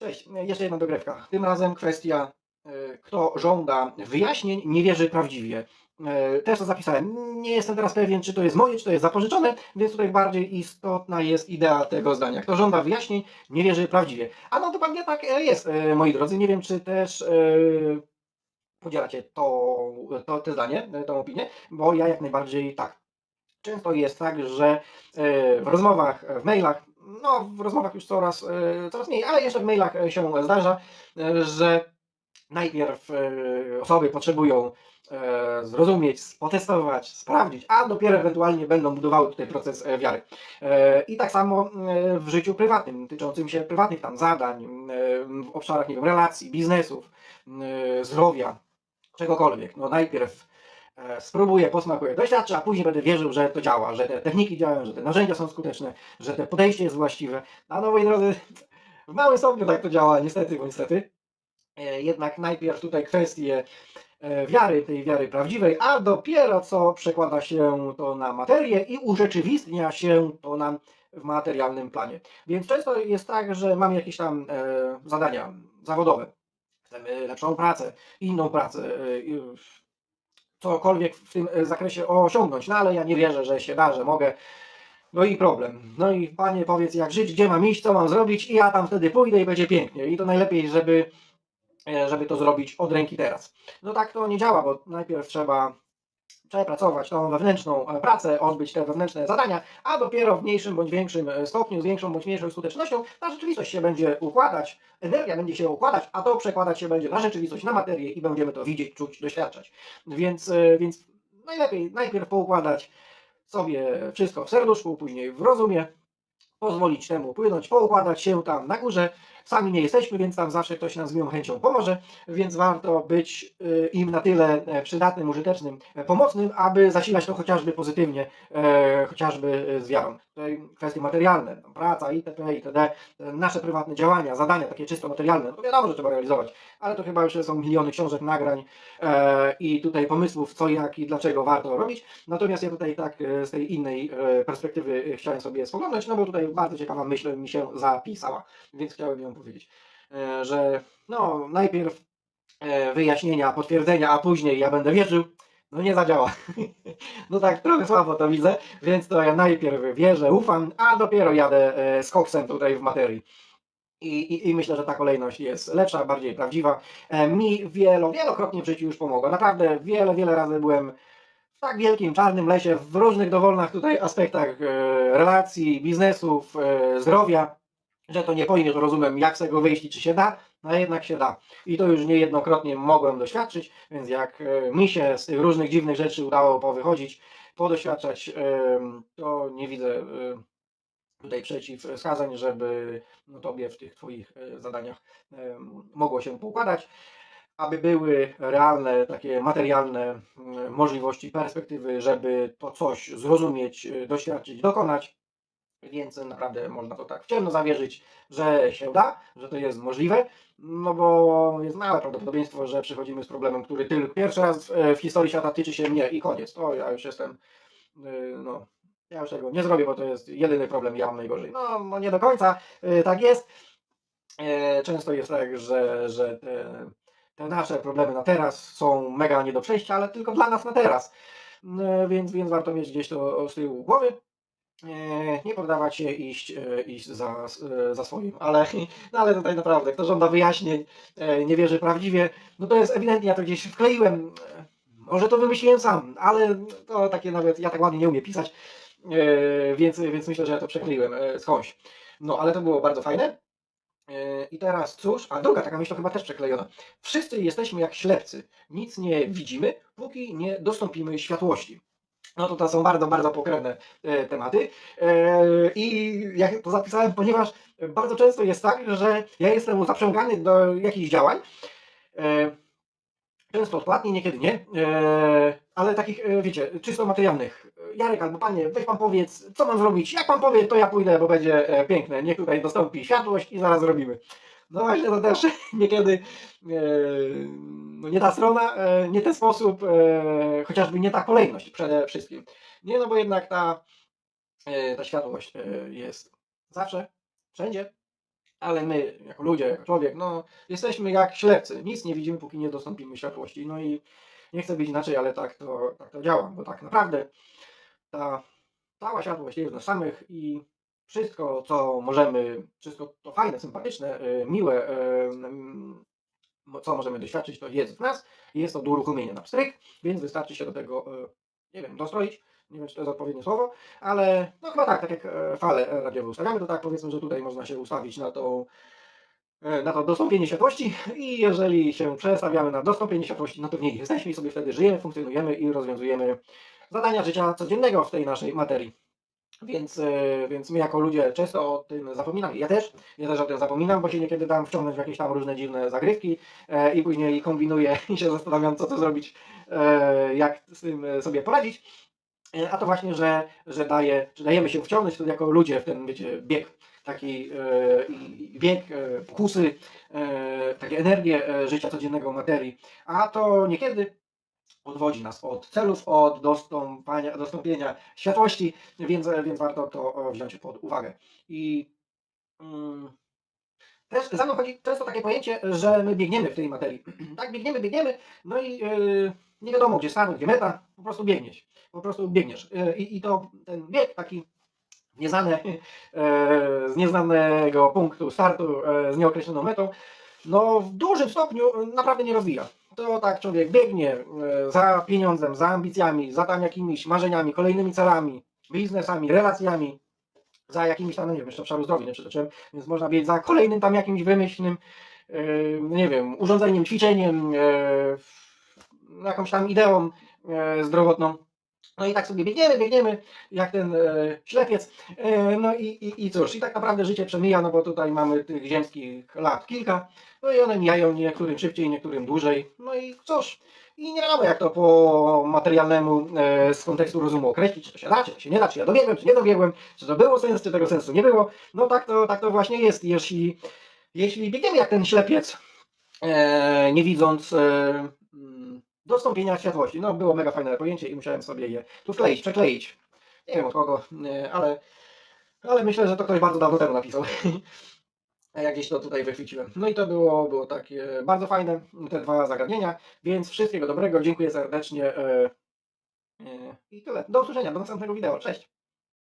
Cześć, jeszcze jedna dogrywka. Tym razem kwestia, e, kto żąda wyjaśnień, nie wierzy prawdziwie. E, Też to zapisałem. Nie jestem teraz pewien, czy to jest moje, czy to jest zapożyczone, więc tutaj bardziej istotna jest idea tego zdania. Kto żąda wyjaśnień, nie wierzy prawdziwie. A no dokładnie tak e, jest, moi drodzy. Nie wiem, czy też podzielacie to, to, to zdanie, tą opinię, bo ja jak najbardziej tak. Często jest tak, że w rozmowach, w mailach, no w rozmowach już coraz, e, coraz mniej, ale jeszcze w mailach e, się zdarza, e, że najpierw osoby potrzebują zrozumieć, potestować, sprawdzić, a dopiero ewentualnie będą budowały tutaj proces wiary. I tak samo w życiu prywatnym, tyczącym się prywatnych tam zadań, w obszarach nie wiem, relacji, biznesów, zdrowia, czegokolwiek. No najpierw spróbuję, posmakuję, doświadczę, a później będę wierzył, że to działa, że te techniki działają, że te narzędzia są skuteczne, że te podejście jest właściwe. A no moi drodzy, w małym stopniu tak to działa, niestety, bo niestety. E, Jednak najpierw tutaj kwestie e, wiary, tej wiary prawdziwej, a dopiero co przekłada się to na materię i urzeczywistnia się to nam w materialnym planie. Więc często jest tak, że mamy jakieś tam e, zadania zawodowe, chcemy lepszą pracę, inną pracę, e, cokolwiek w tym e, zakresie osiągnąć, no ale ja nie wierzę, że się da, że mogę. No i problem. No i panie powiedz jak żyć, gdzie mam iść, co mam zrobić i ja tam wtedy pójdę i będzie pięknie. I to najlepiej, żeby, e, żeby to zrobić od ręki teraz. No tak to nie działa, bo najpierw trzeba przepracować tą wewnętrzną e, pracę, odbyć te wewnętrzne zadania, a dopiero w mniejszym bądź większym e, stopniu, z większą bądź mniejszą skutecznością ta rzeczywistość się będzie układać, energia będzie się układać, a to przekładać się będzie na rzeczywistość, na materię i będziemy to widzieć, czuć, doświadczać. Więc, e, więc najlepiej najpierw poukładać sobie wszystko w serduszku, później w rozumie, pozwolić temu płynąć, poukładać się tam na górze. Sami nie jesteśmy, więc tam zawsze ktoś nam z miłą chęcią pomoże, więc warto być y, im na tyle e, przydatnym, użytecznym, e, pomocnym, aby zasilać to chociażby pozytywnie, e, chociażby z wiarą. Tutaj kwestie materialne, praca, itp., itd., nasze prywatne działania, zadania takie czysto materialne, to wiadomo, że trzeba realizować, ale to chyba już są miliony książek, nagrań i tutaj pomysłów, co, jak i dlaczego warto robić. Natomiast ja tutaj tak z tej innej perspektywy chciałem sobie spoglądać, no bo tutaj bardzo ciekawa myśl mi się zapisała, więc chciałem ją powiedzieć, e, że no najpierw e, wyjaśnienia, potwierdzenia, a później ja będę wierzył, no nie zadziała. No tak, trochę słabo to widzę, więc to ja najpierw wierzę, ufam, a dopiero jadę e, z koksem tutaj w materii. I, i, I myślę, że ta kolejność jest lepsza, bardziej prawdziwa. Mi wielo, wielokrotnie w życiu już pomogła. Naprawdę wiele, wiele razy byłem w tak wielkim czarnym lesie, w różnych dowolnych tutaj aspektach e, relacji, biznesów, e, zdrowia, że to nie pojmiesz, rozumiem, jak z tego wyjść i czy się da, no jednak się da. I to już niejednokrotnie mogłem doświadczyć, więc jak e, mi się z tych różnych dziwnych rzeczy udało powychodzić, podoświadczać, em, to nie widzę e, tutaj przeciwwskazań, żeby no, tobie w tych twoich e, zadaniach em, mogło się poukładać aby były realne, takie materialne mm, możliwości, perspektywy, żeby to coś zrozumieć, y, doświadczyć, dokonać. Więc naprawdę można to tak w ciemno zawierzyć, że się da, że to jest możliwe, no bo jest małe prawdopodobieństwo, że przychodzimy z problemem, który tylko pierwszy raz e, w historii świata tyczy się mnie i koniec. To ja już jestem, y, no, ja już tego nie zrobię, bo to jest jedyny problem, ja mam najgorzej. No, no nie do końca y, tak jest. E, Często jest tak, że, że te te nasze problemy na teraz są mega nie do przejścia, ale tylko dla nas na teraz. E, Więc, więc warto mieć gdzieś to z tyłu głowy. E, Nie poddawać się iść, e, iść za, za swoim, ale, no ale tutaj naprawdę, kto żąda wyjaśnień, nie wierzy prawdziwie, no to jest ewidentnie, ja to gdzieś wkleiłem, może to wymyśliłem sam, ale to takie nawet, ja tak ładnie nie umiem pisać, więc, więc myślę, że ja to przekleiłem skądś. No ale to było bardzo fajne. E, I teraz cóż, a druga taka myśl to chyba też przeklejona. Wszyscy jesteśmy jak ślepcy. Nic nie widzimy, póki nie dostąpimy światłości. No to to są bardzo, bardzo pokrewne e, tematy. E, I ja to zapisałem, ponieważ bardzo często jest tak, że ja jestem zaprzęgany do jakichś działań. Często odpłatnie, niekiedy nie. E, ale takich, e, wiecie, czysto materialnych. Jarek albo panie, weź pan powiedz, co mam zrobić. Jak pan powie, to ja pójdę, bo będzie e, piękne. Niech tutaj dostąpi światłość i zaraz zrobimy. No właśnie, to też niekiedy no nie ta strona, nie ten sposób, chociażby nie ta kolejność przede wszystkim. Nie, no bo jednak ta, ta światłość jest zawsze, wszędzie, ale my, jako ludzie, jako człowiek, no, jesteśmy jak ślepcy. Nic nie widzimy, póki nie dostąpimy światłości. No i nie chcę być inaczej, ale tak to, tak to działa, bo tak naprawdę ta cała światłość jest w nas samych i wszystko, co możemy, wszystko to fajne, sympatyczne, y, miłe, y, co możemy doświadczyć, to jest w nas i jest to do uruchomienia na pstryk, więc wystarczy się do tego, y, nie wiem, dostroić, nie wiem, czy to jest odpowiednie słowo, ale no chyba tak, tak jak e, fale radiowe ustawiamy, to tak powiedzmy, że tutaj można się ustawić na to, e, na to dostąpienie światłości i jeżeli się przestawiamy na dostąpienie światłości, no to w niej jesteśmy i sobie wtedy żyjemy, funkcjonujemy i rozwiązujemy zadania życia codziennego w tej naszej materii. Więc, e, więc my jako ludzie często o tym zapominamy. Ja też, ja też o tym zapominam, bo się niekiedy dam wciągnąć w jakieś tam różne dziwne zagrywki e, i później kombinuję i się zastanawiam, co tu zrobić, e, jak z tym e, sobie poradzić. E, A to właśnie, że, że daje, że dajemy się wciągnąć to jako ludzie w ten, wiecie, bieg, taki e, bieg, e, pokusy, e, takie energie e, życia codziennego materii. A to niekiedy odwodzi nas od celów, od dostąpienia światłości, więc, więc warto to wziąć pod uwagę. I mm, też za mną chodzi często takie pojęcie, że my biegniemy w tej materii. tak, biegniemy, biegniemy, no i e, nie wiadomo gdzie start, gdzie meta, po prostu biegniesz. Po prostu biegniesz. E, I, i to ten bieg taki nieznany, e, z nieznanego punktu startu, e, z nieokreśloną metą, no w dużym stopniu naprawdę nie rozwija. To tak człowiek biegnie za pieniądzem, za ambicjami, za tam jakimiś marzeniami, kolejnymi celami, biznesami, relacjami, za jakimiś tam, no nie wiem, jeszcze obszaru zdrowia nie przytoczyłem, więc można biec za kolejnym tam jakimś wymyślnym, e, nie wiem, urządzeniem, ćwiczeniem, jakąś tam ideą zdrowotną. No i tak sobie biegniemy, biegniemy, jak ten e, ślepiec. E, no i, i, i cóż, i tak naprawdę życie przemija, no bo tutaj mamy tych ziemskich lat kilka, no i one mijają niektórym szybciej, niektórym dłużej. No i cóż, i nie wiadomo jak to po materialnemu e, z kontekstu rozumu określić, czy się da, czy się nie da, czy ja dobiegłem, czy nie dobiegłem, czy to było sens, czy tego sensu nie było. No tak to, tak to właśnie jest, jeśli, jeśli biegniemy jak ten ślepiec, e, nie widząc e, mm, dostąpienia światłości. No było mega fajne pojęcie i musiałem sobie je tu wkleić, przekleić. Nie wiem od kogo, e, ale, ale myślę, że to ktoś bardzo dawno temu napisał. Jak gdzieś to tutaj wychwyciłem. No i to było, było takie bardzo fajne, te dwa zagadnienia, więc wszystkiego dobrego, dziękuję serdecznie e, e, i tyle. Do usłyszenia, do następnego wideo, cześć!